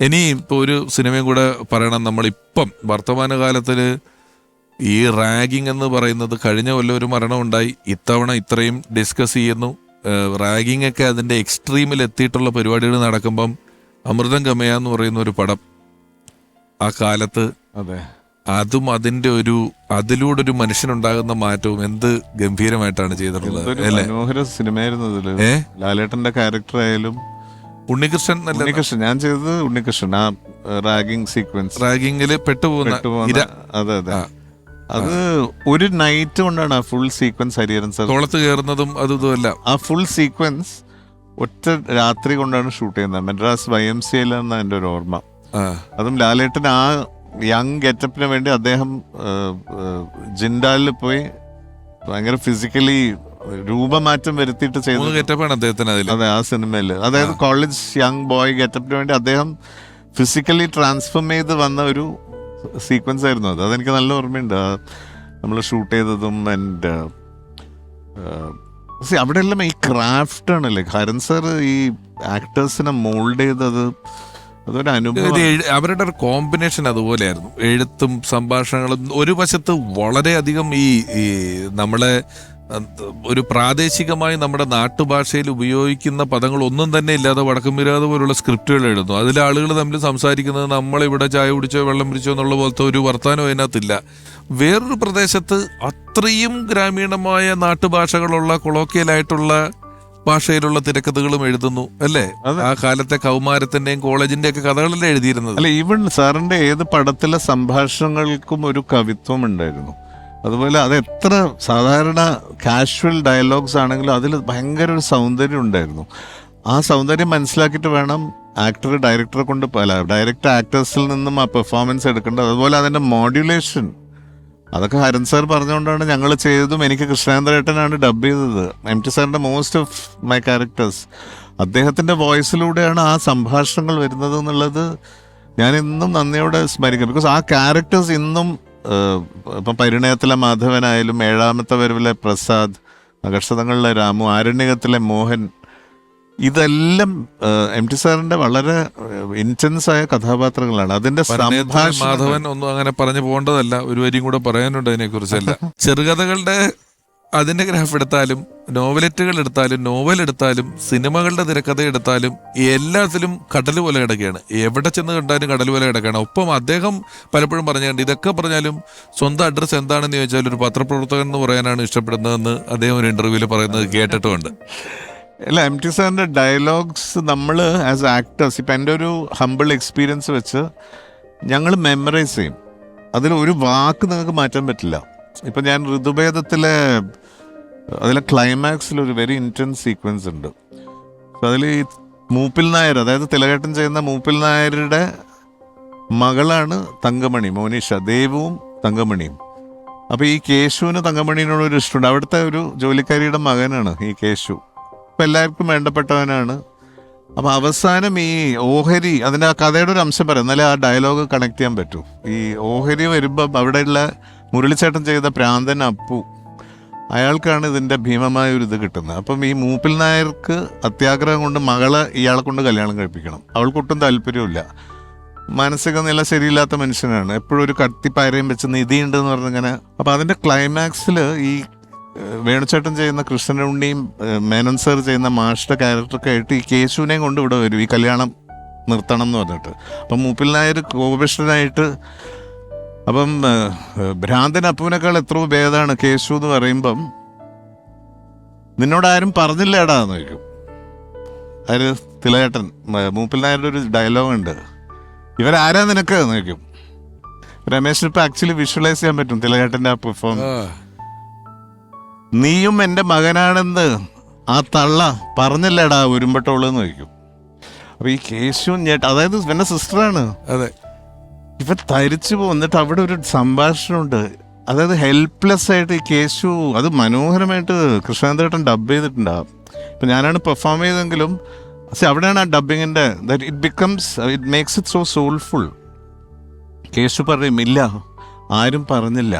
ഇനി ഇപ്പോൾ ഒരു സിനിമയും കൂടെ പറയണം. നമ്മളിപ്പം വർത്തമാനകാലത്തിൽ ഈ റാഗിങ് എന്ന് പറയുന്നത് കഴിഞ്ഞ കൊല്ലം ഒരു മരണം ഉണ്ടായി ഇത്തവണ ഇത്രയും ഡിസ്കസ് ചെയ്യുന്നു. റാഗിങ് ഒക്കെ അതിന്റെ എക്സ്ട്രീമിൽ എത്തിയിട്ടുള്ള പരിപാടികൾ നടക്കുമ്പം അമൃതം ഗമയ എന്ന് പറയുന്ന ഒരു പടം ആ കാലത്ത് അതെ. അതും അതിന്റെ ഒരു അതിലൂടെ ഒരു മനുഷ്യനുണ്ടാകുന്ന മാറ്റവും എന്ത് ഗംഭീരമായിട്ടാണ് ചെയ്തിട്ടുള്ളത് മനോഹര സിനിമയായിരുന്നു ലാലേട്ടന്റെ ക്യാരക്ടർ ആയാലും ഉണ്ണികൃഷ്ണൻ ഉണ്ണികൃഷ്ണൻ. ഞാൻ ചെയ്തത് ഉണ്ണികൃഷ്ണൻ. ആ റാഗിംഗ് സീക്വൻസ് റാഗിങ്ങിൽ പെട്ടുപോകുന്ന അതെ അതെ. അത് ഒരു നൈറ്റ് കൊണ്ടാണ് ആ ഫുൾ സീക്വൻസ് ഹരിഹരൻ സാർ തോളത്ത് കയറുന്നതും അതും ഇതുമല്ല ആ ഫുൾ സീക്വൻസ് ഒറ്റ രാത്രി കൊണ്ടാണ് ഷൂട്ട് ചെയ്യുന്നത്. മെഡ്രാസ് വൈ എം സി എല്ലാം എന്റെ ഒരു ഓർമ്മ. അതും ലാലേട്ടൻ ആ യങ് ഗെറ്റപ്പിന് വേണ്ടി അദ്ദേഹം ജിൻഡാലിൽ പോയി ഭയങ്കര ഫിസിക്കലി രൂപമാറ്റം വരുത്തിയിട്ട് ചെയ്തു. അദ്ദേഹത്തിന് അതിൽ അതെ ആ സിനിമയിൽ അതായത് കോളേജ് യങ് ബോയ് ഗെറ്റപ്പിന് വേണ്ടി അദ്ദേഹം ഫിസിക്കലി ട്രാൻസ്ഫോം ചെയ്ത് വന്ന ഒരു സീക്വൻസ് ആയിരുന്നു അത്. അതെനിക്ക് നല്ല ഓർമ്മയുണ്ട്. നമ്മൾ ഷൂട്ട് ചെയ്തതും ആൻഡ് അവിടെ എല്ലാം ഈ ക്രാഫ്റ്റ് ആണല്ലേ ഹരൻ സർ ഈ ആക്ടേഴ്സിനെ മോൾഡ് ചെയ്തത് അതൊരു അനുഭവം. അവരുടെ ഒരു കോമ്പിനേഷൻ അതുപോലെയായിരുന്നു. എഴുത്തും സംഭാഷണങ്ങളും ഒരു വശത്ത് വളരെയധികം ഈ ഈ നമ്മളെ ഒരു പ്രാദേശികമായി നമ്മുടെ നാട്ടുഭാഷയിൽ ഉപയോഗിക്കുന്ന പദങ്ങൾ ഒന്നും തന്നെ ഇല്ലാതെ വടക്കം വിരാതെ പോലുള്ള സ്ക്രിപ്റ്റുകൾ എഴുതുന്നു. അതിൽ ആളുകൾ തമ്മിൽ സംസാരിക്കുന്നത് നമ്മളിവിടെ ചായ കുടിച്ചോ വെള്ളം പിടിച്ചോ എന്നുള്ള പോലത്തെ ഒരു വർത്തമാനം അതിനകത്തില്ല. വേറൊരു പ്രദേശത്ത് അത്രയും ഗ്രാമീണമായ നാട്ടുഭാഷകളുള്ള കൊളോക്കിയലായിട്ടുള്ള ഭാഷയിലുള്ള തിരക്കഥകളും എഴുതുന്നു അല്ലേ? ആ കാലത്തെ കൗമാരത്തിന്റെയും കോളേജിന്റെ ഒക്കെ കഥകളല്ലേ എഴുതിയിരുന്നത്? അല്ല ഈവൻ സാറിന്റെ ഏത് പടത്തിലെ സംഭാഷണങ്ങൾക്കും ഒരു കവിത്വം ഉണ്ടായിരുന്നു. അതുപോലെ അത് എത്ര സാധാരണ കാഷ്വൽ ഡയലോഗ്സ് ആണെങ്കിലും അതിൽ ഭയങ്കര ഒരു സൗന്ദര്യം ഉണ്ടായിരുന്നു. ആ സൗന്ദര്യം മനസ്സിലാക്കിയിട്ട് വേണം ആക്ടർ ഡയറക്ടറെ കൊണ്ട് അല്ല ഡയറക്ടർ ആക്ടേഴ്സിൽ നിന്നും ആ പെർഫോമൻസ് എടുക്കേണ്ടത്. അതുപോലെ അതിന്റെ മോഡ്യുലേഷൻ അതൊക്കെ ഹരൻ സാർ പറഞ്ഞുകൊണ്ടാണ് ഞങ്ങൾ ചെയ്തതും. എനിക്ക് കൃഷ്ണേന്ദ്രേട്ടനാണ് ഡബ് ചെയ്തത്. എം ടി സാറിന്റെ മോസ്റ്റ് ഓഫ് മൈ ക്യാരക്ടേഴ്സ് അദ്ദേഹത്തിന്റെ വോയിസിലൂടെയാണ് ആ സംഭാഷണങ്ങൾ വരുന്നത് എന്നുള്ളത് ഞാൻ ഇന്നും നന്ദിയോടെ സ്മരിക്കും ബിക്കോസ് ആ ക്യാരക്ടേഴ്സ് ഇന്നും ഇപ്പം പരിണയത്തിലെ മാധവനായാലും ഏഴാമത്തെ വരവിലെ പ്രസാദ് നഗർഷതങ്ങളിലെ രാമു ആരണ്യകത്തിലെ മോഹൻ ഇതെല്ലാം എം ടി സാറിന്റെ വളരെ ഇന്റൻസ് ആയ കഥാപാത്രങ്ങളാണ്. അതിന്റെ മാധവൻ ഒന്നും അങ്ങനെ പറഞ്ഞു പോകേണ്ടതല്ല. ഒരു വരിയും കൂടെ പറയാനുണ്ട് അതിനെ കുറിച്ചല്ല ചെറുകഥകളുടെ അതിന്റെ ഗ്രാഫ് എടുത്താലും നോവലറ്റുകൾ എടുത്താലും നോവൽ എടുത്താലും സിനിമകളുടെ തിരക്കഥ എടുത്താലും എല്ലാത്തിലും കടൽ പോലെ കിടക്കുകയാണ്. എവിടെ ചെന്ന് കണ്ടാലും കടൽ പോലെ കിടക്കുകയാണ്. ഒപ്പം അദ്ദേഹം പലപ്പോഴും പറഞ്ഞുകൊണ്ട് ഇതൊക്കെ പറഞ്ഞാലും സ്വന്തം അഡ്രസ്സ് എന്താണെന്ന് ചോദിച്ചാൽ ഒരു പത്രപ്രവർത്തകൻ എന്ന് പറയാനാണ് ഇഷ്ടപ്പെടുന്നതെന്ന് അദ്ദേഹം ഒരു ഇന്റർവ്യൂവിൽ പറയുന്നത് കേട്ടിട്ടുമുണ്ട്. അല്ല എം ടി സാറിന്റെ ഡയലോഗ്സ് നമ്മൾ ആസ് ആക്ടേഴ്സ് ഇപ്പം എന്റെ ഒരു ഹമ്പിൾ എക്സ്പീരിയൻസ് വെച്ച് ഞങ്ങൾ മെമ്മറൈസ് ചെയ്യും. അതിൽ ഒരു വാക്ക് നിങ്ങൾക്ക് മാറ്റാൻ പറ്റില്ല. ഇപ്പം ഞാൻ ഋതുഭേദത്തിലെ അതിലെ ക്ലൈമാക്സിൽ ഒരു വെരി ഇന്റൻസ് സീക്വൻസ് ഉണ്ട്. അതിൽ ഈ മൂപ്പിൽ നായർ അതായത് തിലകേട്ടൻ ചെയ്യുന്ന മൂപ്പിൽ നായരുടെ മകളാണ് തങ്കമണി മോനിഷ ദേവവും തങ്കമണിയും. അപ്പോൾ ഈ കേശുവിന് തങ്കമണിയോട് ഒരു ഇഷ്ടമുണ്ട്. അവിടുത്തെ ഒരു ജോലിക്കാരിയുടെ മകനാണ് ഈ കേശു. അപ്പം എല്ലാവർക്കും വേണ്ടപ്പെട്ടവനാണ്. അപ്പോൾ അവസാനം ഈ ഓഹരി അതിന്റെ ആ കഥയുടെ ഒരു അംശം പറയാം. എന്നാലേ ആ ഡയലോഗ് കണക്ട് ചെയ്യാൻ പറ്റൂ. ഈ ഓഹരി വരുമ്പം അവിടെയുള്ള മുരളിച്ചേട്ടൻ ചെയ്ത പ്രാന്തൻ അപ്പു അയാൾക്കാണ് ഇതിന്റെ ഭീമമായ ഒരു ഇത് കിട്ടുന്നത്. അപ്പം ഈ മൂപ്പിൽ നായർക്ക് അത്യാഗ്രഹം കൊണ്ട് മകളെ ഇയാളെ കൊണ്ട് കല്യാണം കഴിപ്പിക്കണം. അവൾക്കൊട്ടും താല്പര്യമില്ല മാനസിക നില ശരിയില്ലാത്ത മനുഷ്യനാണ്. എപ്പോഴും ഒരു കത്തിപ്പാരയും വെച്ച് നിധിയുണ്ട് എന്ന് പറഞ്ഞിങ്ങനെ. അപ്പോൾ അതിന്റെ ക്ലൈമാക്സിൽ ഈ വേണുചേട്ടൻ ചെയ്യുന്ന കൃഷ്ണനുണ്ണിയും മേനൻ സർ ചെയ്യുന്ന മാഷിന്റെ ക്യാരക്ടറൊക്കെ ആയിട്ട് ഈ കേശുവിനെയും കൊണ്ട് ഇവിടെ വരും. ഈ കല്യാണം നിർത്തണം എന്ന് പറഞ്ഞിട്ട്. അപ്പം മൂപ്പിൽ നായർ കോപകൃഷ്ണനായിട്ട് അപ്പം ഭ്രാന്തൻ അപ്പുവിനേക്കാൾ എത്രയോ ഭേദമാണ്. കേശു എന്ന് പറയുമ്പം നിന്നോട് ആരും പറഞ്ഞില്ലേടാ എന്ന് ചോദിക്കും. അതിൽ തിലകേട്ടൻ മ- മൂപ്പിൽ നായരുടെ ഒരു ഡയലോഗ് ഉണ്ട്. ഇവരാരാ നിനക്ക് എന്ന് ചോദിക്കും. രമേശിന് ഇപ്പൊ ആക്ച്വലി വിഷ്വലൈസ് ചെയ്യാൻ പറ്റും തിലകേട്ടന്റെ ആ പെർഫോം നീയും എന്റെ മകനാണെന്ന് ആ തള്ള പറഞ്ഞില്ലേടാ ഉരുമ്പട്ടോൾ എന്ന് ചോദിക്കും. അപ്പൊ ഈ കേശു ഞേട്ട അതായത് ഇവന്റെ സിസ്റ്ററാണ് അതെ. ഇവ തരിച്ചു പോന്നിട്ട് അവിടെ ഒരു സംഭാഷണമുണ്ട്. അതായത് ഹെൽപ്ലെസ് ആയിട്ട് ഈ കേശു അത് മനോഹരമായിട്ട് കൃഷ്ണാന്തേട്ടൻ ഡബ് ചെയ്തിട്ടുണ്ടാവും ഇപ്പം ഞാനാണ് പെർഫോം ചെയ്തെങ്കിലും പക്ഷെ അവിടെയാണ് ആ ഡബിങ്ങിന്റെ that it becomes it makes it so soulful Keshu പറയും ഇല്ല ആരും പറഞ്ഞില്ല.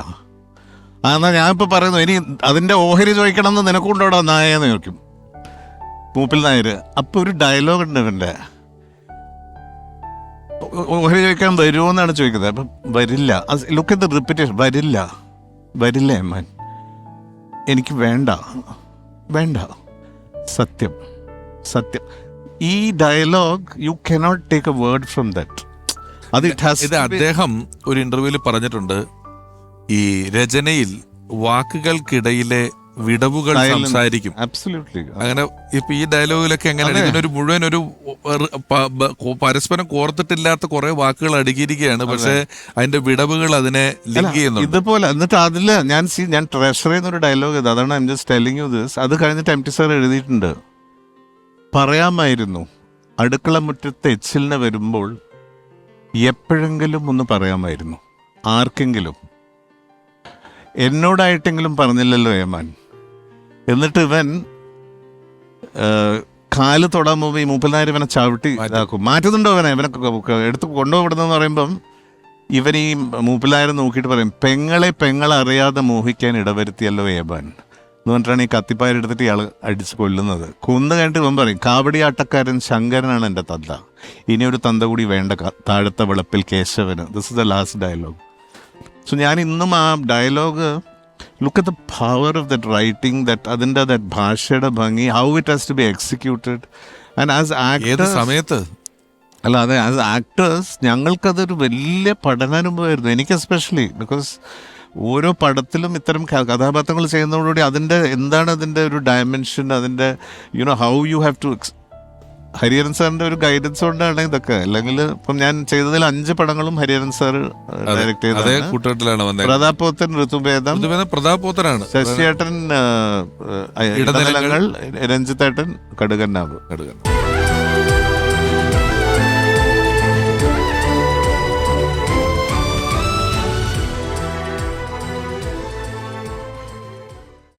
ആ എന്നാൽ ഇപ്പോൾ പറയുന്നു ഇനി അതിന്റെ ഓഹരി ചോദിക്കണം എന്ന് നിനക്കുണ്ടോടാ നായെന്ന് ചോദിക്കും. മൂപ്പിൽ നായർ അപ്പോൾ ഒരു ഡയലോഗ് ഉണ്ട് ഇവന്റെ. ഓഹരി ചോദിക്കാൻ വരുമോ എന്നാണ് ചോദിക്കുന്നത്. അപ്പം വരില്ല. ലുക്ക് ദ റിപ്പീറ്റേഷൻ വരില്ല. വരില്ല എമ്മാൻ എനിക്ക് വേണ്ട. വേണ്ട. സത്യം. സത്യം. ഈ dialogue you cannot take a word from that അത് ഇത് അദ്ദേഹം ഒരു ഇന്റർവ്യൂവിൽ പറഞ്ഞിട്ടുണ്ട്. ഈ രചനയിൽ വാക്കുകൾക്കിടയിലെ വിടവുകൾ സംസാരിക്കും. അബ്സല്യൂട്ട്ലി അങ്ങനെ ഇപ്പൊ ഈ ഡയലോഗിലൊക്കെ എങ്ങനെയാണ്. ഇതിനൊരു മുഴുവൻ ഒരു പരസ്പരം കോർത്തിട്ടില്ലാത്ത കുറെ വാക്കുകൾ അടുക്കിയിരിക്കുകയാണ്. പക്ഷെ അതിന്റെ വിടവുകൾ അതിനെ ലിങ്ക് ചെയ്യുന്നു ഇതുപോലെ എന്നിട്ട് അതിൽ ഞാൻ സി ഞാൻ ട്രഷർ ചെയ്യുന്ന ഒരു ഡയലോഗ് ഇത് അതാണ് I'm just telling you this അത് കഴിഞ്ഞിട്ട് എം ടി സാർ എഴുതിയിട്ടുണ്ട്. പറയാമായിരുന്നു. അടുക്കള മുറ്റത്ത് എച്ചിലിന് വരുമ്പോൾ എപ്പോഴെങ്കിലും ഒന്ന് പറയാമായിരുന്നു. ആർക്കെങ്കിലും. എന്നോടായിട്ടെങ്കിലും പറഞ്ഞില്ലല്ലോ ഏമാൻ. എന്നിട്ട് ഇവൻ കാൽ തൊടാൻ പോകുമ്പോൾ ഈ മൂപ്പനാര് ഇവനെ ചവിട്ടി. ഇതാക്കും. മാറ്റുന്നുണ്ടോ ഇവനെ? ഇവനെ എടുത്ത് ക- എടുത്ത് കൊണ്ടുപോകപ്പെടുന്നെന്ന് പറയുമ്പം ഇവൻ ഈ മൂപ്പിലാരെ നോക്കിയിട്ട് പറയും പെങ്ങളെ പെങ്ങളറിയാതെ മോഹിക്കാൻ ഇടവരുത്തിയല്ലോ ഏബൻ. എന്ന് പറഞ്ഞിട്ടാണ് ഈ കത്തിപ്പായർ എടുത്തിട്ട് ഇയാൾ അടിച്ച് കൊല്ലുന്നത്. കൊന്നു കഴിഞ്ഞിട്ട് ഇവൻ പറയും കാവടിയാട്ടക്കാരൻ ശങ്കരനാണ് എന്റെ തന്ത. ഇനി ഒരു തന്ത കൂടി വേണ്ട താഴത്തെ വെളുപ്പിൽ കേശവന്. This is the last dialogue so ഞാൻ ഇന്നും ആ dialogue look at the power of that writing that അതിന്റെ ദറ്റ് ഭാഷയുടെ ഭംഗി how it has to be executed and as actor സമയത്ത്? അല്ല അതെ ആസ് ആക്ടേഴ്സ് ഞങ്ങൾക്കതൊരു വലിയ പഠനാനുഭവമായിരുന്നു. എനിക്ക് എസ്പെഷ്യലി ബിക്കോസ് ഓരോ പടത്തിലും ഇത്തരം കഥാപാത്രങ്ങൾ ചെയ്യുന്നതോടുകൂടി അതിന്റെ എന്താണ് അതിന്റെ ഒരു ഡയമെൻഷൻ അതിന്റെ you know how you have to Hariharan സാറിന്റെ ഒരു ഗൈഡൻസ് കൊണ്ടാണ് ഇതൊക്കെ. അല്ലെങ്കിൽ ഇപ്പം ഞാൻ ചെയ്തതിൽ അഞ്ച് പടങ്ങളും ഹരിഹരൻ സാർ ഡയറക്ട് അതേ. ചെയ്തതാണ്. കൂട്ടുകെട്ടിലാണ് വന്നത്. പ്രതാപോത്തൻ ഋതുഭേദം പ്രതാപോത്തനാണ് ശശിയേട്ടൻ ഇടനിലങ്ങൾ. രഞ്ജിത്തേട്ടൻ കടുകന്നാവ് എടുക്കുന്നത്